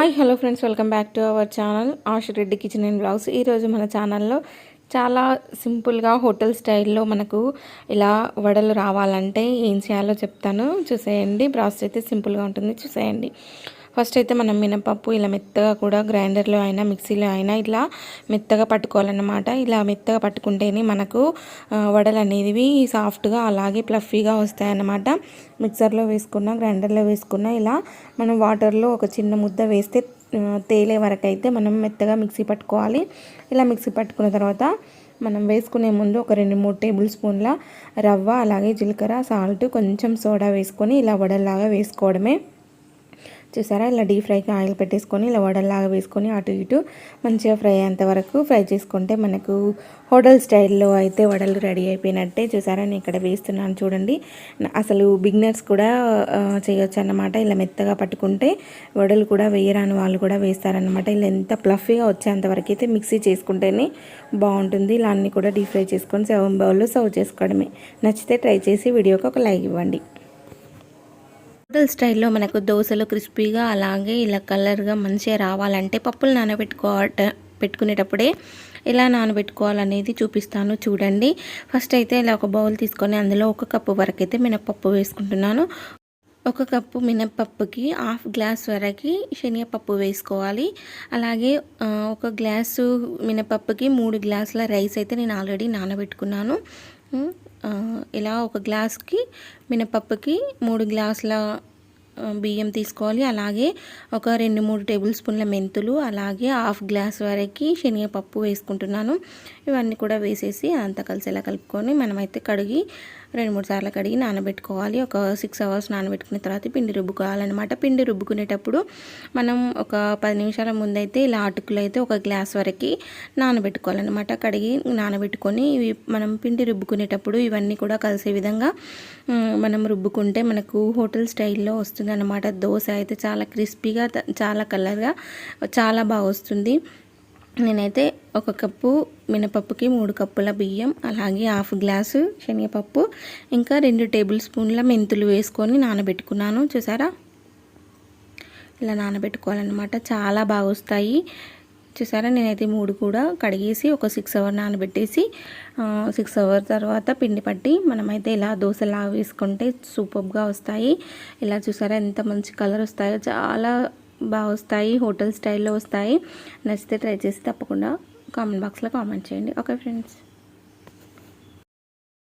Hi hello friends welcome back to our channel Ashu Reddy kitchen and blogs. ఈరోజు మన ఛానల్లో చాలా సింపుల్గా హోటల్ స్టైల్లో మనకు ఇలా వడలు రావాలంటే ఏం చేయాలో చెప్తాను. చూసేయండి. ప్రాసెస్ అయితే సింపుల్గా ఉంటుంది. చూసేయండి. ఫస్ట్ అయితే మనం మినపప్పు ఇలా మెత్తగా కూడా గ్రైండర్లో అయినా మిక్సీలో అయినా ఇలా మెత్తగా పట్టుకోవాలన్నమాట. ఇలా మెత్తగా పట్టుకుంటేనే మనకు వడలు అనేవి సాఫ్ట్గా అలాగే ప్లఫీగా వస్తాయన్నమాట. మిక్సర్లో వేసుకున్న గ్రైండర్లో వేసుకున్న ఇలా మనం వాటర్లో ఒక చిన్న ముద్ద వేస్తే తేలే వరకు అయితే మనం మెత్తగా మిక్సీ పట్టుకోవాలి. ఇలా మిక్సీ పట్టుకున్న తర్వాత మనం వేసుకునే ముందు ఒక రెండు మూడు టేబుల్ స్పూన్ల రవ్వ అలాగే జీలకర్ర సాల్ట్ కొంచెం సోడా వేసుకొని ఇలా వడల్లాగా వేసుకోవడమే. చూసారా? ఇలా డీప్ ఫ్రైకి ఆయిల్ పెట్టేసుకొని ఇలా వడల్లాగా వేసుకొని అటు ఇటు మంచిగా ఫ్రై అయ్యేంత వరకు ఫ్రై చేసుకుంటే మనకు హోటల్ స్టైల్లో అయితే వడలు రెడీ అయిపోయినట్టే. చూసారా? నేను ఇక్కడ వేస్తున్నాను చూడండి. అసలు బిగినర్స్ కూడా చేయొచ్చు అన్నమాట. ఇలా మెత్తగా పట్టుకుంటే వడలు కూడా వేయరాని వాళ్ళు కూడా వేస్తారనమాట ఇలా ఎంత ప్లఫీగా వచ్చేంత వరకు అయితే మిక్సీ చేసుకుంటేనే బాగుంటుంది. ఇలా అన్నీ కూడా డీప్ ఫ్రై చేసుకొని సెవెన్ బౌల్లో సర్వ్ చేసుకోవడమే. నచ్చితే ట్రై చేసి వీడియోకి ఒక లైక్ ఇవ్వండి. హోటల్ స్టైల్లో మనకు దోశలు క్రిస్పీగా అలాగే ఇలా కలర్గా మంచిగా రావాలంటే పప్పులు నానబెట్టుకోవట పెట్టుకునేటప్పుడే ఎలా నానబెట్టుకోవాలనేది చూపిస్తాను. చూడండి. ఫస్ట్ అయితే ఇలా ఒక బౌల్ తీసుకొని అందులో ఒక కప్పు వరకు అయితే మినపప్పు వేసుకుంటున్నాను. ఒక కప్పు మినపప్పుకి హాఫ్ గ్లాస్ వరకు శనగపప్పు వేసుకోవాలి. అలాగే ఒక గ్లాసు మినపప్పుకి మూడు గ్లాసుల రైస్ అయితే నేను ఆల్రెడీ నానబెట్టుకున్నాను. ఇలా ఒక గ్లాస్కి మినపప్పుకి మూడు గ్లాసుల బియ్యం తీసుకోవాలి. అలాగే ఒక రెండు మూడు టేబుల్ స్పూన్ల మెంతులు అలాగే హాఫ్ గ్లాస్ వరకు శనగపప్పు వేసుకుంటున్నాను. ఇవన్నీ కూడా వేసేసి అంతా కలిసేలా కలుపుకొని మనమైతే కడిగి రెండు మూడు సార్లు కడిగి నానబెట్టుకోవాలి. ఒక సిక్స్ అవర్స్ నానబెట్టుకున్న తర్వాత పిండి రుబ్బుకోవాలన్నమాట. పిండి రుబ్బుకునేటప్పుడు మనం ఒక పది నిమిషాల ముందైతే ఇలా అటుకులు అయితే ఒక గ్లాస్ వరకు నానబెట్టుకోవాలన్నమాట. కడిగి నానబెట్టుకొని ఇవి మనం పిండి రుబ్బుకునేటప్పుడు ఇవన్నీ కూడా కలిసే విధంగా మనం రుబ్బుకుంటే మనకు హోటల్ స్టైల్లో వస్తుంది అనమాట దోశ అయితే చాలా క్రిస్పీగా చాలా కలర్గా చాలా బాగా వస్తుంది. నేనైతే ఒక కప్పు మినపప్పుకి మూడు కప్పుల బియ్యం అలాగే హాఫ్ గ్లాసు శనగపప్పు ఇంకా రెండు టేబుల్ స్పూన్ల మెంతులు వేసుకొని నానబెట్టుకున్నాను. చూసారా? ఇలా నానబెట్టుకోవాలన్నమాట. చాలా బాగా వస్తాయి. చూసారా? నేనైతే మూడు కూడా కడిగేసి ఒక సిక్స్ అవర్ నానబెట్టేసి సిక్స్ అవర్ తర్వాత పిండి పట్టి మనమైతే ఇలా దోశలా వేసుకుంటే సూపర్గా వస్తాయి. ఇలా చూసారా? ఎంత మంచి కలర్ వస్తాయో. చాలా బాగా వస్తాయి హోటల్ స్టైల్లో వస్తాయి. నచ్చితే ట్రై చేసి తప్పకుండా కామెంట్ బాక్స్లో కామెంట్ చేయండి. Okay friends.